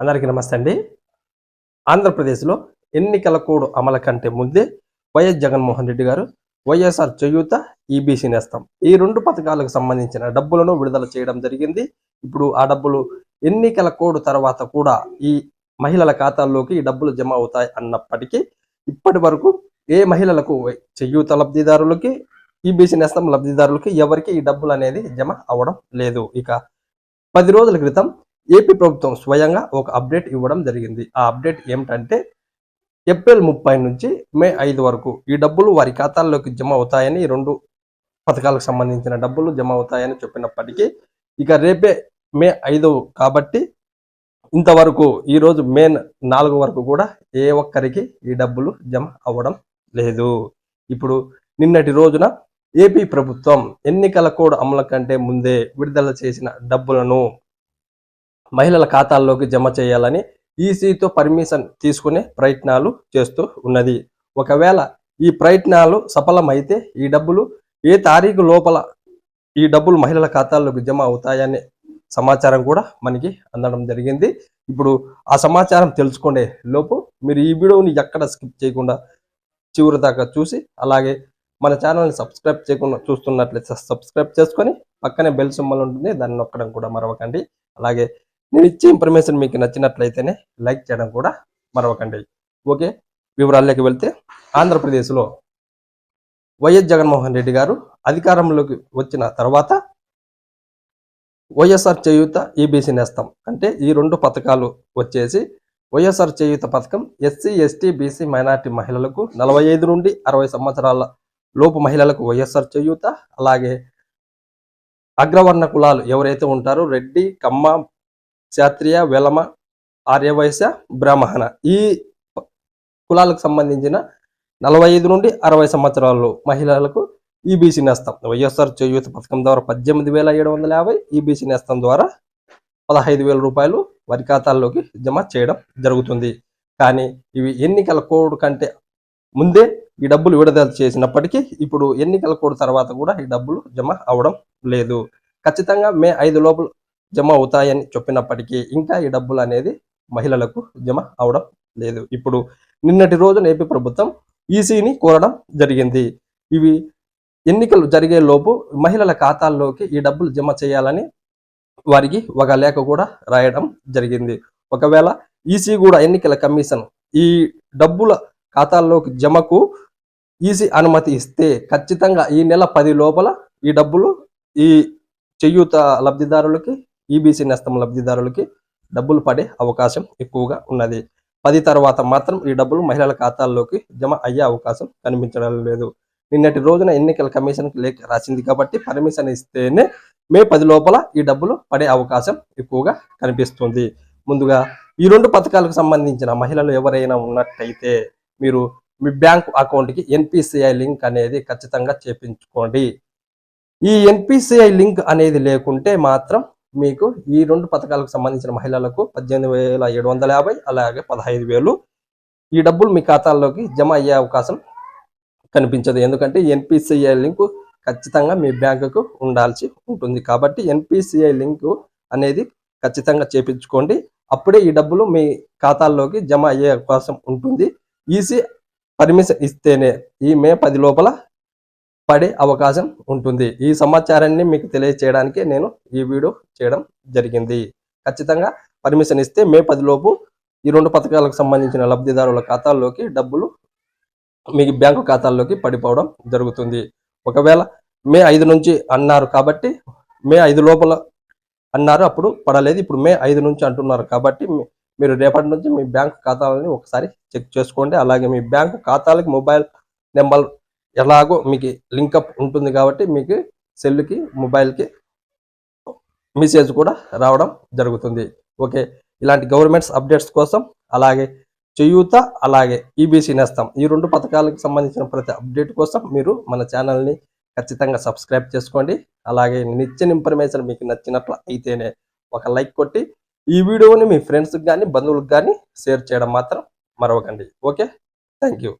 అందరికీ నమస్తే అండి. ఆంధ్రప్రదేశ్లో ఎన్నికల కోడ్ అమలు కంటే ముందే వైఎస్ జగన్మోహన్ రెడ్డి గారు వైఎస్ఆర్ చేయూత ఈబీసీ నేస్తం. ఈ రెండు పథకాలకు సంబంధించిన డబ్బులను విడుదల చేయడం జరిగింది. ఇప్పుడు ఆ డబ్బులు ఎన్నికల కోడ్ తర్వాత కూడా ఈ మహిళల ఖాతాల్లోకి ఈ డబ్బులు జమ అవుతాయి అన్నప్పటికీ ఇప్పటి వరకు ఏ మహిళలకు చేయూత లబ్ధిదారులకి ఈబీసీ నేస్తం లబ్ధిదారులకి ఎవరికి ఈ డబ్బులు అనేది జమ అవ్వడం లేదు. ఇక పది రోజుల క్రితం ఏపీ ప్రభుత్వం స్వయంగా ఒక అప్డేట్ ఇవ్వడం జరిగింది. ఆ అప్డేట్ ఏమిటంటే ఏప్రిల్ ముప్పై నుంచి మే ఐదు వరకు ఈ డబ్బులు వారి ఖాతాల్లోకి జమ అవుతాయని రెండు పథకాలకు సంబంధించిన డబ్బులు జమ అవుతాయని చెప్పినప్పటికీ ఇక రేపే మే ఐదు కాబట్టి ఇంతవరకు ఈరోజు మే నాలుగు వరకు కూడా ఏ ఒక్కరికి ఈ డబ్బులు జమ అవ్వడం లేదు. ఇప్పుడు నిన్నటి రోజున ఏపీ ప్రభుత్వం ఎన్నికల కోడ్ అమలు కంటే ముందే విడుదల చేసిన డబ్బులను మహిళల ఖాతాల్లోకి జమ చేయాలని ఈసీతో పర్మిషన్ తీసుకునే ప్రయత్నాలు చేస్తూ ఉన్నది. ఒకవేళ ఈ ప్రయత్నాలు సఫలమైతే ఈ డబ్బులు ఏ తారీఖు లోపల ఈ డబ్బులు మహిళల ఖాతాల్లోకి జమ అవుతాయనే సమాచారం కూడా మనకి అందడం జరిగింది. ఇప్పుడు ఆ సమాచారం తెలుసుకునే లోపు మీరు ఈ వీడియోని ఎక్కడ స్కిప్ చేయకుండా చివరి దాకా చూసి అలాగే మన ఛానల్ని సబ్స్క్రైబ్ చేయకుండా చూస్తున్నట్లయితే సబ్స్క్రైబ్ చేసుకొని పక్కనే బెల్ సింబల్ ఉంటుంది దాన్ని నొక్కడం కూడా మరవకండి. అలాగే నేను ఇచ్చే ఇన్ఫర్మేషన్ మీకు నచ్చినట్లయితేనే లైక్ చేయడం కూడా మరవకండి. ఓకే వివరాల్లోకి వెళ్తే ఆంధ్రప్రదేశ్లో వైఎస్ జగన్మోహన్ రెడ్డి గారు అధికారంలోకి వచ్చిన తర్వాత వైఎస్ఆర్ చేయూత ఈబీసీ నేస్తం. అంటే ఈ రెండు పథకాలు వచ్చేసి వైఎస్ఆర్ చేయూత పథకం ఎస్సీ ఎస్టీ బీసీ మైనార్టీ మహిళలకు నలభై ఐదు నుండి అరవై సంవత్సరాల లోపు మహిళలకు వైఎస్ఆర్ చేయూత. అలాగే అగ్రవర్ణ కులాలు ఎవరైతే ఉంటారో రెడ్డి కమ్మ క్షత్రియ వెలమ ఆర్యవైశ్య బ్రాహ్మణ. ఈ కులాలకు సంబంధించిన నలభై ఐదు నుండి అరవై సంవత్సరాలు మహిళలకు ఈబీసీ నేస్తం. వైఎస్ఆర్ చేయూత పథకం ద్వారా పద్దెనిమిది వేల ఏడు వందల యాభై ఈబీసీ నేస్తం ద్వారా పదహైదు వేల రూపాయలు వారి ఖాతాల్లోకి జమ చేయడం జరుగుతుంది. కానీ ఇవి ఎన్నికల కోడ్ కంటే ముందే ఈ డబ్బులు విడుదల చేసినప్పటికీ ఇప్పుడు ఎన్నికల కోడ్ తర్వాత కూడా ఈ డబ్బులు జమ అవడం లేదు. ఖచ్చితంగా మే ఐదు లోపల జమ అవుతాయని చెప్పినప్పటికీ ఇంకా ఈ డబ్బులు అనేది మహిళలకు జమ అవడం లేదు. ఇప్పుడు నిన్నటి రోజున ఏపీ ప్రభుత్వం ఈసీని కోరడం జరిగింది. ఇవి ఎన్నికలు జరిగే లోపు మహిళల ఖాతాల్లోకి ఈ డబ్బులు జమ చేయాలని వారికి ఒక లేఖ కూడా రాయడం జరిగింది. ఒకవేళ ఈసీ కూడా ఎన్నికల కమిషన్ ఈ డబ్బుల ఖాతాల్లోకి జమకు ఈసీ అనుమతి ఇస్తే ఖచ్చితంగా ఈ నెల పది లోపల ఈ డబ్బులు ఈ చేయూత లబ్ధిదారులకి ఈబీసీ నేస్తం లబ్ధిదారులకి డబ్బులు పడే అవకాశం ఎక్కువగా ఉన్నది. పది తర్వాత మాత్రం ఈ డబ్బులు మహిళల ఖాతాల్లోకి జమ అయ్యే అవకాశం కనిపించడం లేదు. నిన్నటి రోజున ఎన్నికల కమిషన్కి లేఖ రాసింది కాబట్టి పర్మిషన్ ఇస్తేనే మే పది లోపల ఈ డబ్బులు పడే అవకాశం ఎక్కువగా కనిపిస్తుంది. ముందుగా ఈ రెండు పథకాలకు సంబంధించిన మహిళలు ఎవరైనా ఉన్నట్టయితే మీరు మీ బ్యాంక్ అకౌంట్కి ఎన్పిసిఐ లింక్ అనేది ఖచ్చితంగా చేపించుకోండి. ఈ ఎన్పిసిఐ లింక్ అనేది లేకుంటే మాత్రం మీకు ఈ రెండు పథకాలకు సంబంధించిన మహిళలకు పద్దెనిమిది వేల ఏడు వందల యాభై అలాగే పదహైదు వేలు. ఈ డబ్బులు మీ ఖాతాల్లోకి జమ అయ్యే అవకాశం కనిపించదు. ఎందుకంటే ఎన్పిసిఐ లింకు ఖచ్చితంగా మీ బ్యాంకుకు ఉండాల్సి ఉంటుంది. కాబట్టి ఎన్పిసిఐ లింకు అనేది ఖచ్చితంగా చేపించుకోండి. అప్పుడే ఈ డబ్బులు మీ ఖాతాల్లోకి జమ అయ్యే అవకాశం ఉంటుంది. ఈసీ పర్మిషన్ ఇస్తేనే ఈ మే పది లోపల పడే అవకాశం ఉంటుంది. ఈ సమాచారాన్ని మీకు తెలియచేయడానికి నేను ఈ వీడియో చేయడం జరిగింది. ఖచ్చితంగా పర్మిషన్ ఇస్తే మే పది లోపు ఈ రెండు పథకాలకు సంబంధించిన లబ్ధిదారుల ఖాతాల్లోకి డబ్బులు మీ బ్యాంకు ఖాతాల్లోకి పడిపోవడం జరుగుతుంది. ఒకవేళ మే ఐదు నుంచి అన్నారు కాబట్టి మే ఐదు లోపల అన్నారు అప్పుడు పడలేదు. ఇప్పుడు మే ఐదు నుంచి అంటున్నారు కాబట్టి మీ- మీరు రేపటి నుంచి మీ బ్యాంకు ఖాతాలని ఒకసారి చెక్ చేసుకోండి. అలాగే మీ బ్యాంకు ఖాతాలకి మొబైల్ నెంబర్ ఎలాగో మీకు లింకప్ ఉంటుంది కాబట్టి మీకు సెల్కి మొబైల్కి మెసేజ్ కూడా రావడం జరుగుతుంది. ఓకే ఇలాంటి గవర్నమెంట్స్ అప్డేట్స్ కోసం అలాగే చేయూత అలాగే ఈబీసీ నేస్తాం. ఈ రెండు పథకాలకు సంబంధించిన ప్రతి అప్డేట్ కోసం మీరు మన ఛానల్ని ఖచ్చితంగా సబ్స్క్రైబ్ చేసుకోండి. అలాగే నేను ఇన్ఫర్మేషన్ మీకు నచ్చినట్లు అయితేనే ఒక లైక్ కొట్టి ఈ వీడియోని మీ ఫ్రెండ్స్కి కానీ బంధువులకు కానీ షేర్ చేయడం మాత్రం మరవకండి. Okay thank you.